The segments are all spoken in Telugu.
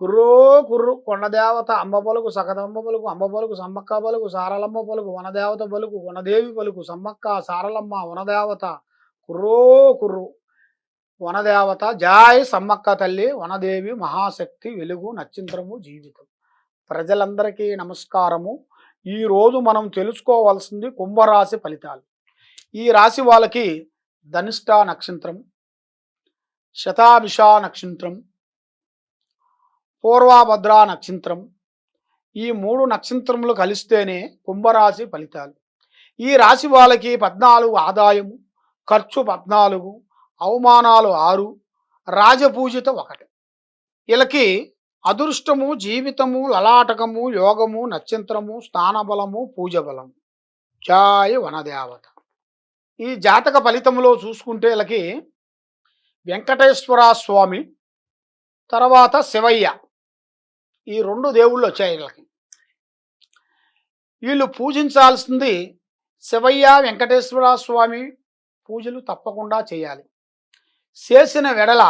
కుర్రో కుర్రు కొండదేవత అంబ పలుకు సకదంబ పలుకు అంబ పలుకు సమ్మక్క పలుకు సారలమ్మ పలుకు వనదేవత పలుకు వనదేవి పలుకు సమ్మక్క సారలమ్మ వనదేవత కుర్రో కుర్రు వనదేవత జాయ్ సమ్మక్క తల్లి వనదేవి మహాశక్తి వెలుగు నక్షత్రము జీవితం. ప్రజలందరికీ నమస్కారము. ఈ రోజు మనం తెలుసుకోవాల్సింది కుంభరాశి ఫలితాలు. ఈ రాశి వాళ్ళకి ధనిష్ట నక్షత్రం శతాభిష నక్షత్రం పూర్వభద్ర నక్షత్రం. ఈ మూడు నక్షత్రములు కలిస్తేనే కుంభరాశి ఫలితాలు. ఈ రాశి వాళ్ళకి పద్నాలుగు ఆదాయము ఖర్చు పద్నాలుగు అవమానాలు ఆరు రాజపూజిత ఒకటి. వీళ్ళకి అదృష్టము జీవితము లలాటకము యోగము నక్షత్రము స్థానబలము పూజబలము. జాయ వనదేవత. ఈ జాతక ఫలితంలో చూసుకుంటే వీళ్ళకి వెంకటేశ్వర స్వామి తర్వాత శివయ్య. ఈ రెండు దేవుళ్ళు వచ్చాయి వీళ్ళకి. వీళ్ళు పూజించాల్సింది శివయ్య వెంకటేశ్వర స్వామి పూజలు తప్పకుండా చేయాలి. చేసిన వెడల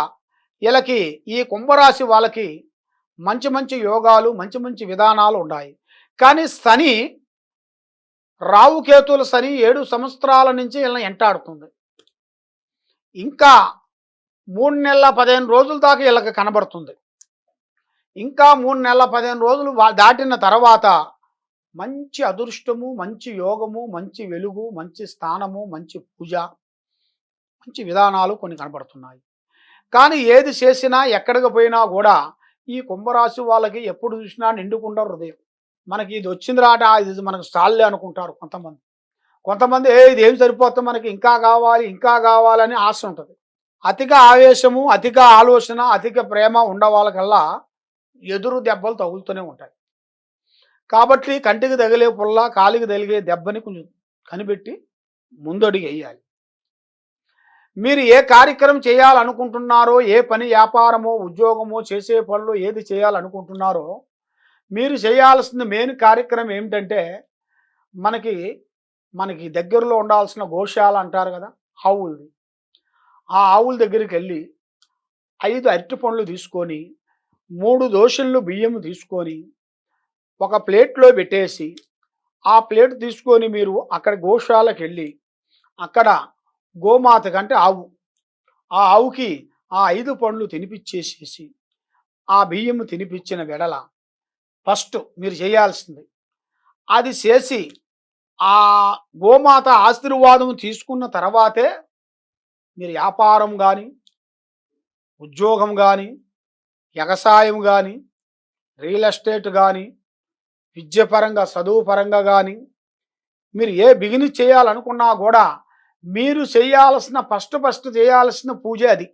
వీళ్ళకి ఈ కుంభరాశి వాళ్ళకి మంచి మంచి యోగాలు మంచి మంచి విధానాలు ఉన్నాయి. కానీ శని రావుకేతుల శని ఏడు సంవత్సరాల నుంచి వీళ్ళని ఎంటాడుతుంది. ఇంకా మూడు నెలల పదిహేను రోజుల దాకా వీళ్ళకి కనబడుతుంది. ఇంకా మూడు నెలల పదిహేను రోజులు దాటిన తర్వాత మంచి అదృష్టము మంచి యోగము మంచి వెలుగు మంచి స్థానము మంచి పూజ మంచి విధానాలు కొన్ని కనబడుతున్నాయి. కానీ ఏది చేసినా ఎక్కడికి పోయినా కూడా ఈ కుంభరాశి వాళ్ళకి ఎప్పుడు చూసినా నిండుకుండా హృదయం. మనకి ఇది వచ్చింది రాట ఇది మనకు చాలే అనుకుంటారు కొంతమంది. కొంతమంది ఏ ఇది ఏం సరిపోతుంది మనకి ఇంకా కావాలి ఇంకా కావాలని ఆశ ఉంటుంది. అతిగా ఆవేశము అధిక ఆలోచన అధిక ప్రేమ ఉండవాళ్ళకల్లా ఎదురు దెబ్బలు తగులుతూనే ఉంటాయి. కాబట్టి కంటికి తగిలే పుల్ల కాలికి తగిలే దెబ్బని కొంచెం కనిపెట్టి ముందడుగు వేయాలి. మీరు ఏ కార్యక్రమం చేయాలనుకుంటున్నారో ఏ పని వ్యాపారమో ఉద్యోగమో చేసే పనులు ఏది చేయాలనుకుంటున్నారో మీరు చేయాల్సిన మెయిన్ కార్యక్రమం ఏమిటంటే మనకి మనకి దగ్గరలో ఉండాల్సిన గోశాల అంటారు కదా ఆవులది. ఆ ఆవుల దగ్గరికి వెళ్ళి ఐదు అరటి పండ్లు తీసుకొని మూడు దోశలు బియ్యం తీసుకొని ఒక ప్లేట్లో పెట్టేసి ఆ ప్లేట్ తీసుకొని మీరు అక్కడ గోశాలకు వెళ్ళి అక్కడ గోమాత కంటే ఆవు ఆ ఆవుకి ఆ ఐదు పండ్లు తినిపించేసేసి ఆ బియ్యం తినిపించిన వెడల ఫస్ట్ మీరు చేయాల్సింది అది చేసి ఆ గోమాత ఆశీర్వాదం తీసుకున్న తర్వాతే మీరు వ్యాపారం కానీ ఉద్యోగం కానీ వ్యవసాయం కానీ రియల్ ఎస్టేట్ కానీ విద్యపరంగా చదువు పరంగా కానీ మీరు ఏ బిగిని చేయాలనుకున్నా కూడా మీరు చేయాల్సిన ఫస్ట్ ఫస్ట్ చేయాల్సిన పూజ అది.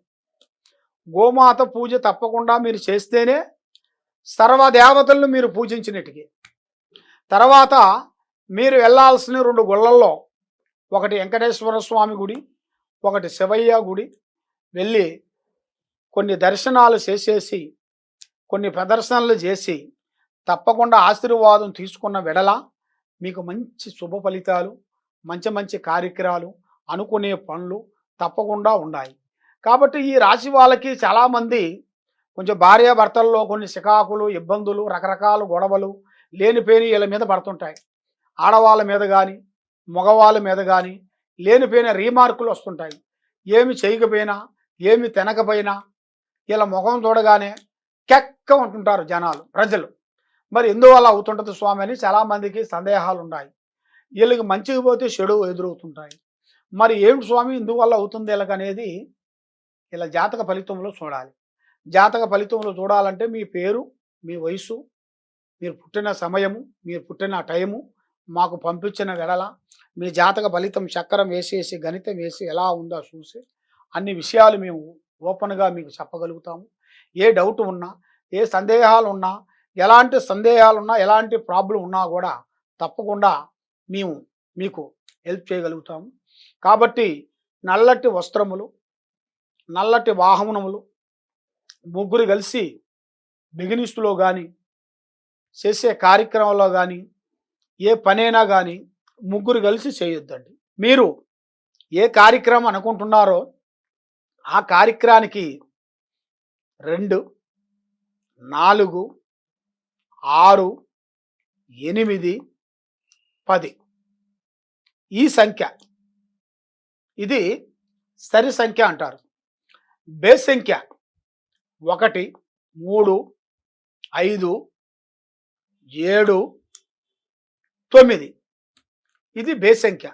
గోమాత పూజ తప్పకుండా మీరు చేస్తేనే సర్వదేవతలను మీరు పూజించినట్టుకి తర్వాత మీరు వెళ్ళాల్సిన రెండు గుళ్ళల్లో ఒకటి వెంకటేశ్వర స్వామి గుడి ఒకటి శివయ్య గుడి వెళ్ళి కొన్ని దర్శనాలు చేసేసి కొన్ని ప్రదర్శనలు చేసి తప్పకుండా ఆశీర్వాదం తీసుకున్న వెడల మీకు మంచి శుభ ఫలితాలు మంచి మంచి కార్యక్రమాలు అనుకునే పనులు తప్పకుండా ఉన్నాయి. కాబట్టి ఈ రాశి వాళ్ళకి చాలామంది కొంచెం భార్యాభర్తల్లో కొన్ని సికాకులు ఇబ్బందులు రకరకాల గొడవలు లేనిపోయిన వీళ్ళ మీద పడుతుంటాయి. ఆడవాళ్ళ మీద కానీ మగవాళ్ళ మీద కానీ లేనిపోయిన రీమార్కులు వస్తుంటాయి. ఏమి చేయకపోయినా ఏమి తినకపోయినా వీళ్ళ ముఖం చూడగానే కెక్క ఉంటుంటారు జనాలు ప్రజలు. మరి ఎందువల్ల అవుతుంటుంది స్వామి అని చాలామందికి సందేహాలు ఉన్నాయి వీళ్ళకి మంచికి పోతే చెడు ఎదురవుతుంటాయి. మరి ఏమిటి స్వామి ఇందువల్ల అవుతుంది వీళ్ళకనేది ఇలా జాతక ఫలితంలో చూడాలి. జాతక ఫలితంలో చూడాలంటే మీ పేరు మీ వయసు మీరు పుట్టిన సమయము మీరు పుట్టిన టైము మాకు పంపించిన వెడల మీ జాతక ఫలితం చక్రం వేసేసి గణితం వేసి ఎలా ఉందో చూసి అన్ని విషయాలు మేము ఓపెన్గా మీకు చెప్పగలుగుతాము. ఏ డౌట్ ఉన్నా ఏ సందేహాలు ఉన్నా ఎలాంటి సందేహాలు ఉన్నా ఎలాంటి ప్రాబ్లం ఉన్నా కూడా తప్పకుండా మేము మీకు హెల్ప్ చేయగలుగుతాము. కాబట్టి నల్లటి వస్త్రములు నల్లటి వాహనములు ముగ్గురు కలిసి బిగినిస్టులో కానీ చేసే కార్యక్రమంలో కానీ ఏ పనైనా కానీ ముగ్గురు కలిసి చేయొద్దండి. మీరు ఏ కార్యక్రమం అనుకుంటున్నారో ఆ కార్యక్రమానికి రెండు నాలుగు ఆరు ఎనిమిది పది. ఈ సంఖ్య. ఇది సరి సంఖ్య అంటారు. బేస్ సంఖ్య ఒకటి మూడు ఐదు ఏడు తొమ్మిది. ఇది బేస్ సంఖ్య.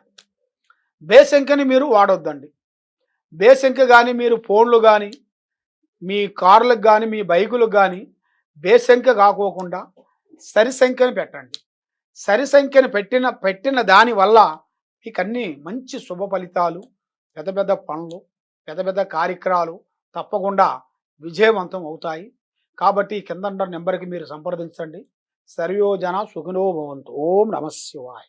బేస్ సంఖ్యని మీరు వాడొద్దండి. బేస్ కానీ మీరు ఫోన్లు కానీ మీ కార్లకు కానీ మీ బైకులకు కానీ బేసంఖ్య కాకోకుండా సరి సంఖ్యను పెట్టండి. సరి సంఖ్యను పెట్టిన పెట్టిన దానివల్ల మీకు అన్ని మంచి శుభ ఫలితాలు పెద్ద పెద్ద పనులు పెద్ద పెద్ద కార్యక్రమాలు తప్పకుండా విజయవంతం అవుతాయి. కాబట్టి కింద నెంబర్కి మీరు సంప్రదించండి. సర్వయోజన సుఖినో భవంతు. ఓం నమశివాయ